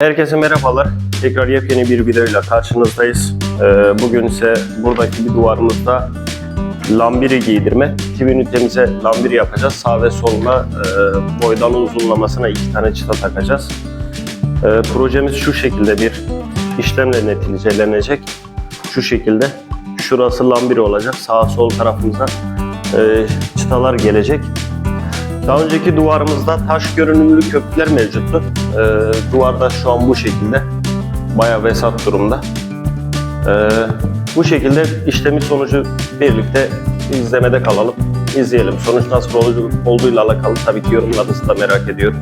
Herkese merhabalar. Tekrar yepyeni bir videoyla karşınızdayız. Ee, bugün ise buradaki bir duvarımızda lambiri giydirme. TV ünitemize lambiri yapacağız. Sağ ve soluna e, boydan uzunlamasına iki tane çıta takacağız. Ee, projemiz şu şekilde bir işlemle neticelenecek. Şu şekilde. Şurası lambiri olacak. Sağ sol tarafımıza e, çıtalar gelecek. Daha önceki duvarımızda taş görünümlü köprüler mevcuttu. Ee, duvarda şu an bu şekilde. Bayağı vesat durumda. Ee, bu şekilde işlemi sonucu birlikte izlemede kalalım. İzleyelim. Sonuç nasıl oldu, olduğuyla alakalı tabii ki yorumlarınızı da merak ediyoruz.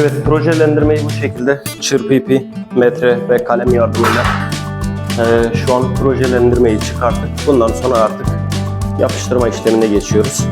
Evet, projelendirmeyi bu şekilde çırpı ipi, metre ve kalem yardımıyla eee, şu an projelendirmeyi çıkarttık. Bundan sonra artık yapıştırma işlemine geçiyoruz.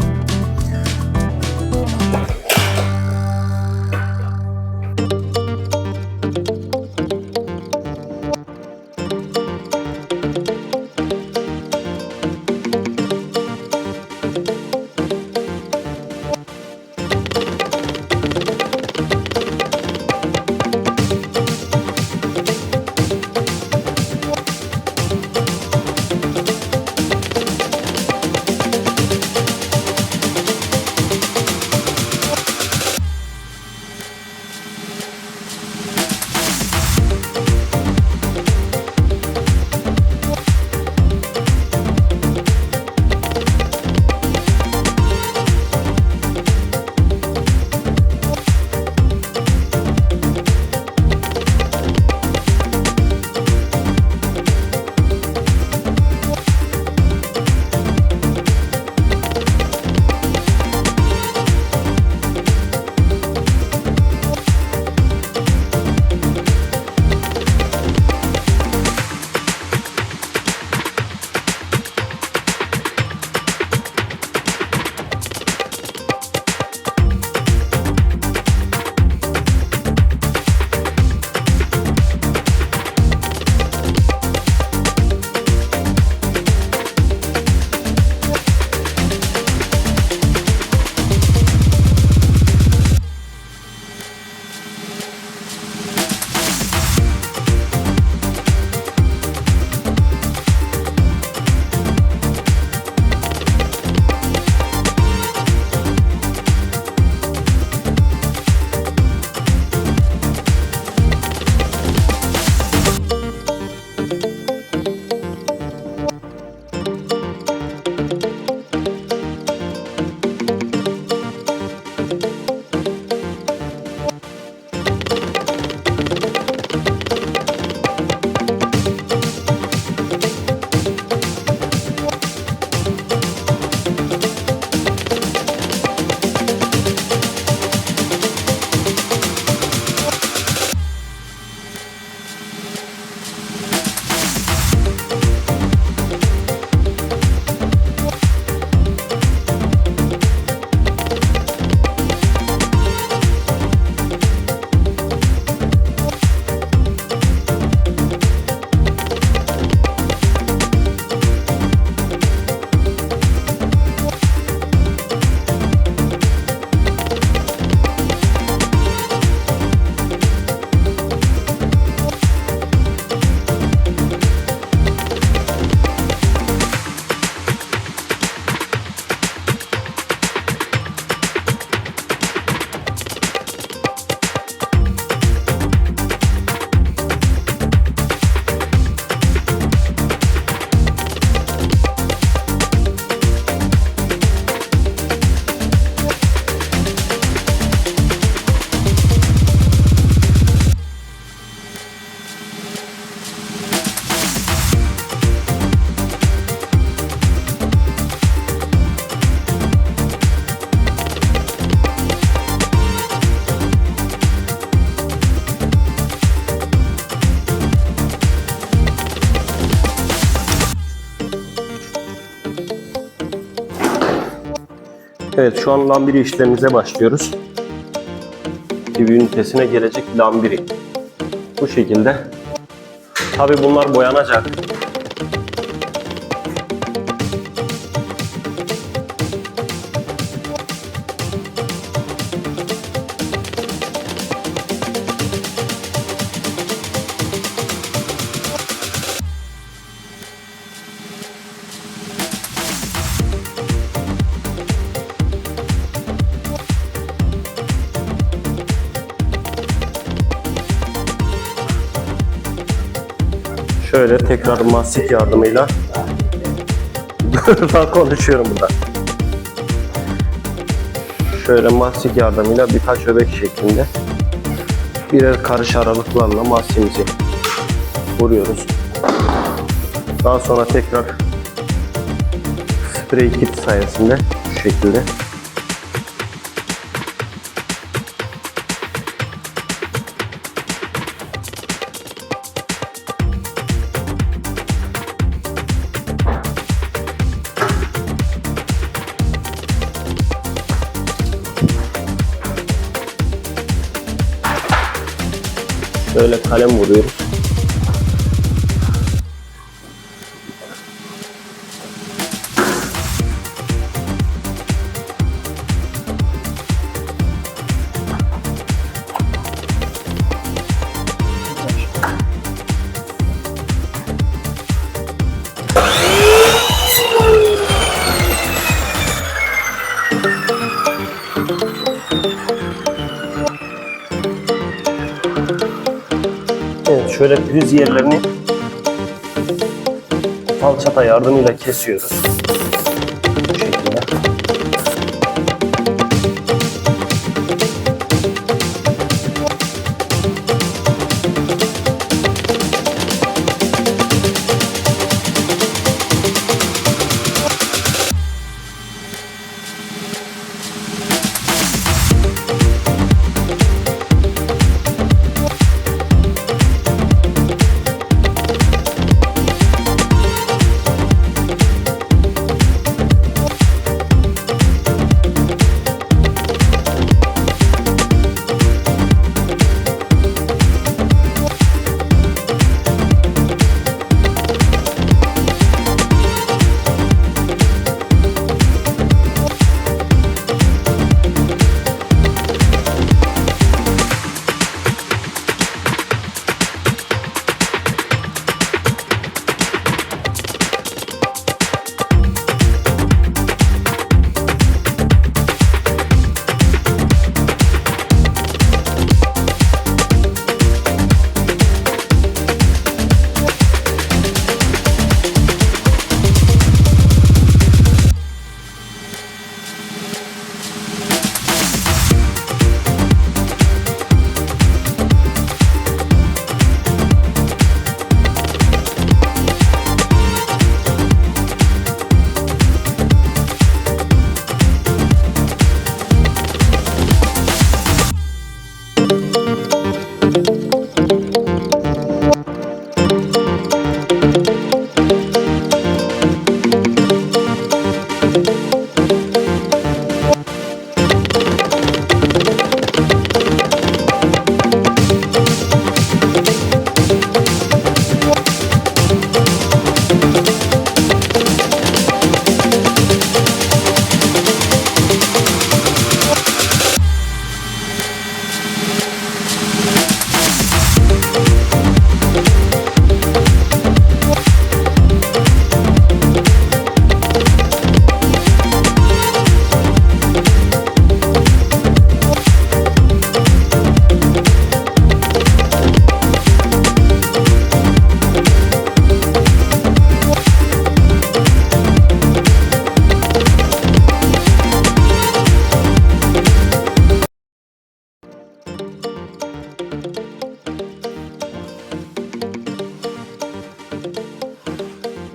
Evet şu an lambiri işlemimize başlıyoruz. TV ünitesine gelecek lambiri. Bu şekilde. Tabi bunlar boyanacak. Şöyle tekrar mastik yardımıyla ben konuşuyorum burada. Şöyle mastik yardımıyla birkaç öbek şeklinde birer karış aralıklarla mastiğimizi vuruyoruz. Daha sonra tekrar sprey kit sayesinde şu şekilde Şöyle kalem vuruyoruz. Şöyle priz yerlerini falçata yardımıyla kesiyoruz.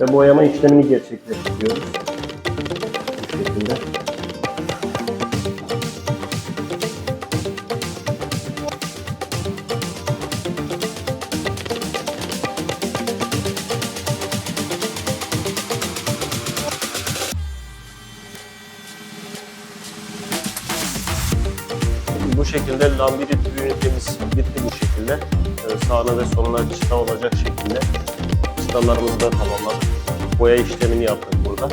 ve boyama işlemini gerçekleştiriyoruz. Bu şekilde. şekilde lambiri tübü ünitemiz bitti bu şekilde. Ee, sağına ve soluna çıta olacak şekilde çıtalarımızı da tamamladık. Boya işlemini yaptık burada.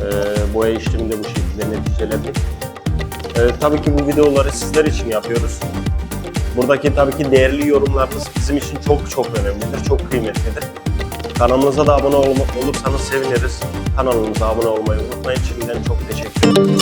Ee, boya işlemi de bu şekilde neticeledik. Ee, tabii ki bu videoları sizler için yapıyoruz. Buradaki tabii ki değerli yorumlarınız bizim için çok çok önemlidir, çok kıymetlidir. Kanalımıza da abone ol- olursanız seviniriz. Kanalımıza abone olmayı unutmayın. Şimdiden çok teşekkür ederim.